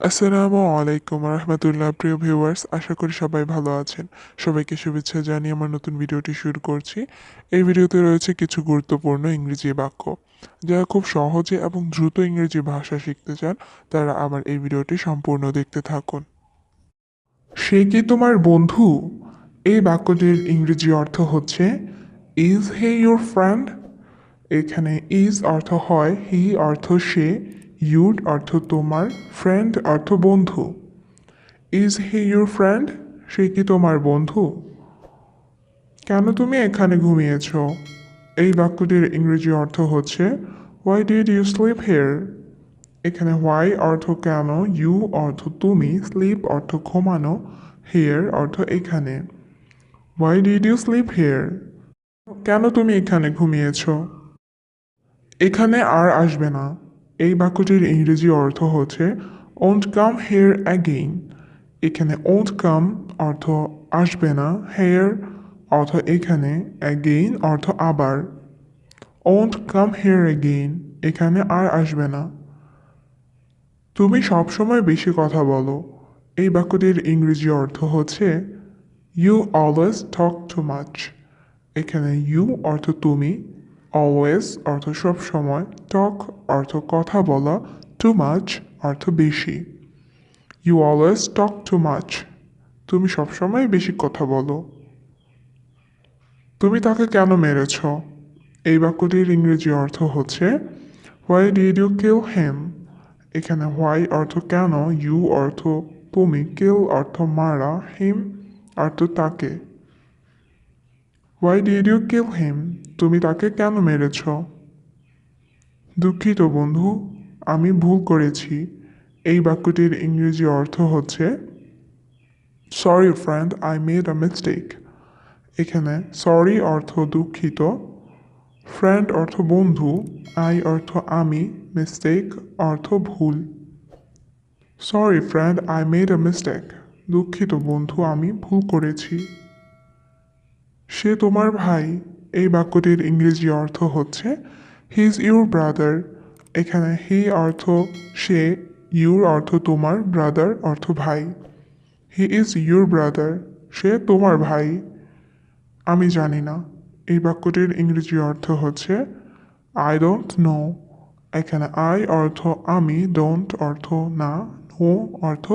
আসসালামু আলাইকুম রহমতুল্লাহ, প্রিয় ভিউয়ার্স, আশা করি সবাই ভালো আছেন। সবাইকে শুভেচ্ছা জানিয়ে আমার নতুন ভিডিওটি শুরু করছি। এই ভিডিওতে রয়েছে কিছু গুরুত্বপূর্ণ ইংরেজি বাক্য। যারা খুব সহজে এবং দ্রুত ইংরেজি ভাষা শিখতে চান, তারা আমার এই ভিডিওটি সম্পূর্ণ দেখতে থাকুন। সে কি তোমার বন্ধু? এই বাক্যটির ইংরেজি অর্থ হচ্ছে ইজ হে ইউর ফ্রেন্ড এখানে ইজ অর্থ হয় হি অর্থ সে। ইউর অর্থ তোমার ফ্রেন্ড, অর্থ বন্ধু। ইজ হি ইউর ফ্রেন্ড সে কি তোমার বন্ধু? কেন তুমি এখানে ঘুমিয়েছ? এই বাক্যটির ইংরেজি অর্থ হচ্ছে why did you sleep here এখানে হোয়াই অর্থ কেন ইউ অর্থ তুমি স্লিপ অর্থ ঘুমানো হেয়ার অর্থ এখানে why did you sleep here কেন তুমি এখানে ঘুমিয়েছ? এখানে আর আসবে না। এই বাক্যটির ইংরেজি অর্থ হচ্ছে ওন্ট কাম হেয়ার অ্যাগেইন এখানে ওন্ট কাম অর্থ আসবে না হেয়ার অর্থ এখানে অ্যাগেইন অর্থ আবার। ওন্ট কাম হেয়ার অ্যাগেইন এখানে আর আসবে না। তুমি সবসময় বেশি কথা বলো। এই বাক্যটির ইংরেজি অর্থ হচ্ছে you always talk too much এখানে ইউ অর্থ তুমি অলওয়েজ অর্থ সব সময় টক অর্থ কথা বলা টু মাচ অর্থ বেশি। You always talk too much তুমি সবসময় বেশি কথা বলো। তুমি তাকে কেন মেরেছ? এই বাক্যটির ইংরেজি অর্থ হচ্ছে হোয়াই ডিড ইউ কেউ হেম এখানে হোয়াই অর্থ কেন ইউ অর্থ তুমি কেউ অর্থ মারা হিম অর্থ তাকে হোয়াই ডিড ইউ কেউ হিম তুমি তাকে কেন মেরেছ? দুঃখিত বন্ধু, আমি ভুল করেছি। এই বাক্যটির ইংরেজি অর্থ হচ্ছে sorry friend I made a mistake এখানে সরি অর্থ দুঃখিত ফ্রেন্ড অর্থ বন্ধু আই অর্থ আমি মিস্টেক অর্থ ভুল। Sorry friend I made a mistake দুঃখিত বন্ধু, আমি ভুল করেছি। সে তোমার ভাই এই বাক্যটির ইংরেজি অর্থ হচ্ছে হি ইজ ইউর ব্রাদার এখানে হি অর্থ সে ইউর অর্থ তোমার ব্রাদার অর্থ ভাই হি ইজ ইউর ব্রাদার সে তোমার ভাই আমি জানি না, এই বাক্যটির ইংরেজি অর্থ হচ্ছে আই ডোন্ট নো এখানে আই অর্থ আমি ডোন্ট অর্থ না নো অর্থ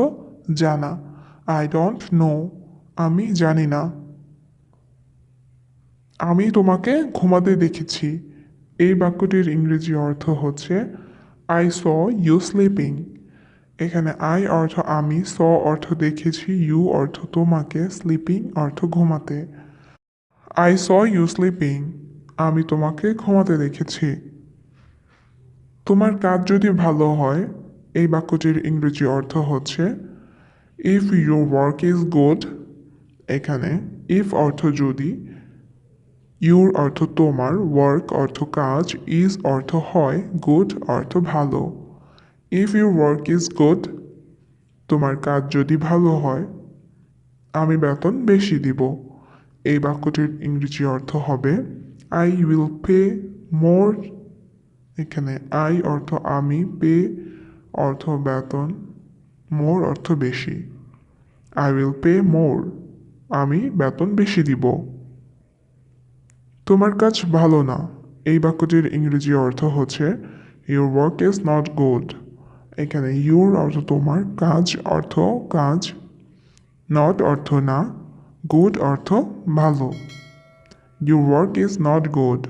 জানা আই ডোন্ট নো আমি জানি না। আমি তোমাকে ঘুমাতে দেখেছি। এই বাক্যটির ইংরেজি অর্থ হচ্ছে আই স ইউ স্লিপিং এখানে আই অর্থ আমি স অর্থ দেখেছি ইউ অর্থ তোমাকে স্লিপিং অর্থ ঘুমাতে। আই স ইউ স্লিপিং আমি তোমাকে ঘুমাতে দেখেছি। তোমার কাজ যদি ভালো হয়, এই বাক্যটির ইংরেজি অর্থ হচ্ছে if your work is good এখানে ইফ অর্থ যদি ইউর অর্থ তোমার ওয়ার্ক অর্থ কাজ ইজ অর্থ হয় গুড অর্থ ভালো। If your work is good তোমার কাজ যদি ভালো হয়, আমি বেতন বেশি দিব। এই বাক্যটির ইংরেজি অর্থ হবে আই উইল পে মোর এখানে আই অর্থ আমি পে অর্থ বেতন মোর অর্থ বেশি। আই উইল পে মোর আমি বেতন বেশি দিব। তোমার কাজ ভালো না। এই বাক্যটির ইংরেজি অর্থ হচ্ছে your work is not good এখানে ইউর অর্থ তোমার কাজ, অর্থ কাজ নট অর্থ না গুড অর্থ ভালো। Your work is not good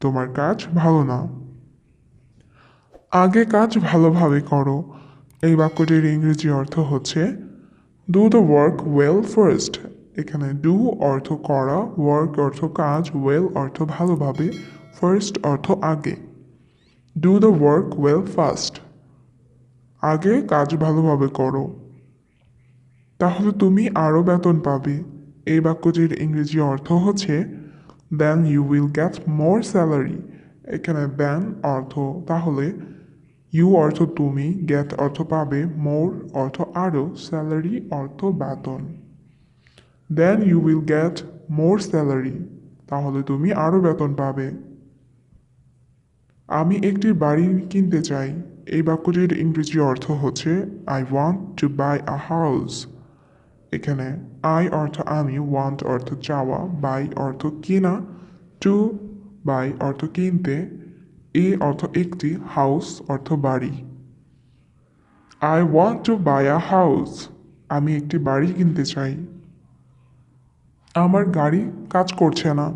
তোমার কাজ ভালো না। আগে কাজ ভালোভাবে করো। এই বাক্যটির ইংরেজি অর্থ হচ্ছে do the work well first এখানে ডু অর্থ করা ওয়ার্ক অর্থ কাজ ওয়েল অর্থ ভালোভাবে ফার্স্ট অর্থ আগে। Do the work well first আগে কাজ ভালোভাবে করো। তাহলে তুমি আরও বেতন পাবে। এই বাক্যটির ইংরেজি অর্থ হচ্ছে then you will get more salary এখানে দেন অর্থ, তাহলে ইউ অর্থ তুমি গেট অর্থ পাবে মোর অর্থ আরও স্যালারি অর্থ বেতন। Then you will get more salary তাহলে তুমি আরও বেতন পাবে। আমি একটি বাড়ি কিনতে চাই। এই বাক্যটির ইংরেজি অর্থ হচ্ছে I want to buy a house এখানে আই অর্থ আমি ওয়ান্ট অর্থ চাওয়া বাই অর্থ কেনা টু বাই অর্থ কিনতে, এ অর্থ একটি হাউস অর্থ বাড়ি। I want to buy a house আমি একটি বাড়ি কিনতে চাই। আমার গাড়ি কাজ করছে না।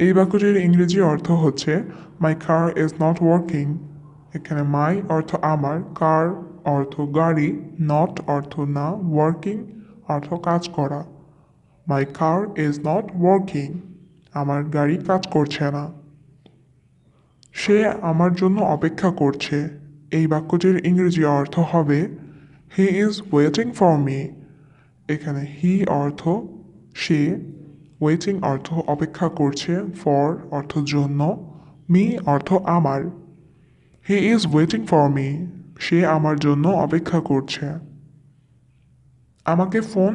এই বাক্যটির ইংরেজি অর্থ হচ্ছে my car is not working এখানে মাই অর্থ আমার কার অর্থ গাড়ি নট অর্থ না ওয়ার্কিং অর্থ কাজ করা। My car is not working আমার গাড়ি কাজ করছে না। সে আমার জন্য অপেক্ষা করছে। এই বাক্যটির ইংরেজি অর্থ হবে he is waiting for me এখানে হি অর্থ সে ওয়েটিং অর্থ অপেক্ষা করছে ফর অর্থ জন্য। মি অর্থ আমার। He is waiting for me সে আমার জন্য অপেক্ষা করছে। আমাকে ফোন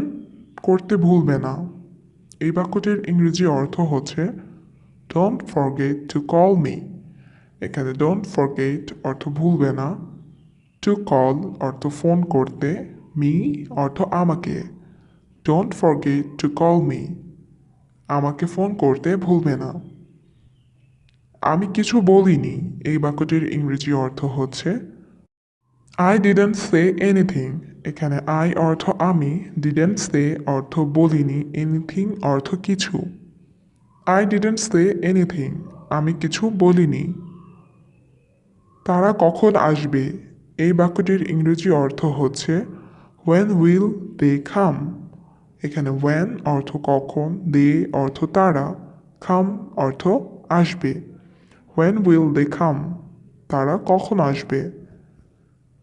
করতে ভুলবে না। এই বাক্যটির ইংরেজি অর্থ হচ্ছে don't forget to call me এখানে ডোন্ট ফরগেট অর্থ ভুলবে না। টু কল অর্থ ফোন করতে। মি অর্থ আমাকে। Don't forget to call me আমাকে ফোন করতে ভুলবে না। আমি কিছু বলিনি। এই বাক্যটির ইংরেজি অর্থ হচ্ছে আই ডিডেন্ট সে এনিথিং এখানে আই অর্থ আমি ডিডেন্ট সে অর্থ বলিনি এনিথিং অর্থ কিছু আই ডিডেন্ট সে এনিথিং আমি কিছু বলিনি তারা কখন আসবে? এই বাক্যটির ইংরেজি অর্থ হচ্ছে ওয়েন উইল দে খাম এখানে ওয়েন অর্থ কখন দে অর্থ তারা খাম অর্থ আসবে। ওয়েন উইল দে খাম তারা কখন আসবে?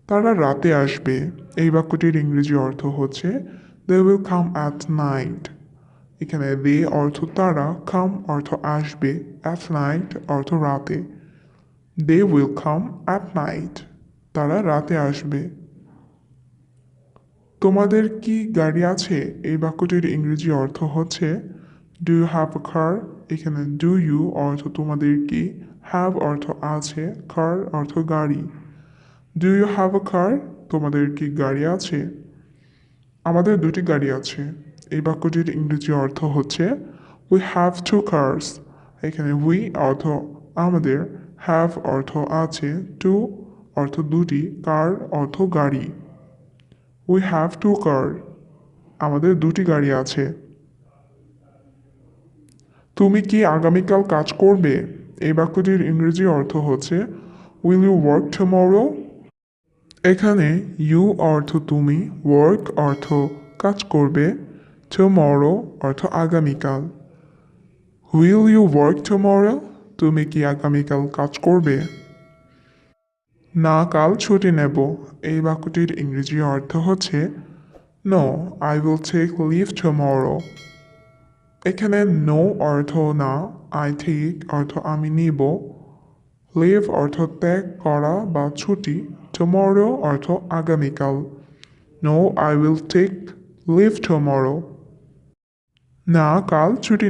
তারা রাতে আসবে। এই বাক্যটির ইংরেজি অর্থ হচ্ছে they will come at night এখানে দে অর্থ তারা কাম অর্থ আসবে অ্যাট নাইট অর্থ রাতে। They will come at night তারা রাতে আসবে। তোমাদের কি গাড়ি আছে? এই বাক্যটির ইংরেজি অর্থ হচ্ছে do you have a car এখানে ডু ইউ অর্থ তোমাদের কি? হ্যাভ অর্থ আছে কার অর্থ গাড়ি। Do you have a car তোমাদের কি গাড়ি আছে? আমাদের দুটি গাড়ি আছে। এই বাক্যটির ইংরেজি অর্থ হচ্ছে উই হ্যাভ টু কার্স এখানে উই অর্থ আমাদের হ্যাভ অর্থ আছে টু অর্থ দুটি কার অর্থ গাড়ি। উই হ্যাভ টু কার আমাদের দুটি গাড়ি আছে। তুমি কি আগামীকাল কাজ করবে? এই বাক্যটির ইংরেজি অর্থ হচ্ছে উইল ইউ ওয়ার্ক টুমরো এখানে ইউ অর্থ তুমি ওয়ার্ক অর্থ কাজ করবে টুমরো অর্থ আগামীকাল। উইল ইউ ওয়ার্ক টুমরো তুমি কি আগামীকাল কাজ করবে? না, কাল ছুটি নেব। এই বাক্যটির ইংরেজি অর্থ হচ্ছে no I will take leave tomorrow এখানে নো অর্থ না আই ঠিক অর্থ আমি নিব। লিভ অর্থ ত্যাগ করা বা ছুটি টুমরো অর্থ আগামীকাল। No I will take leave tomorrow না, কাল ছুটি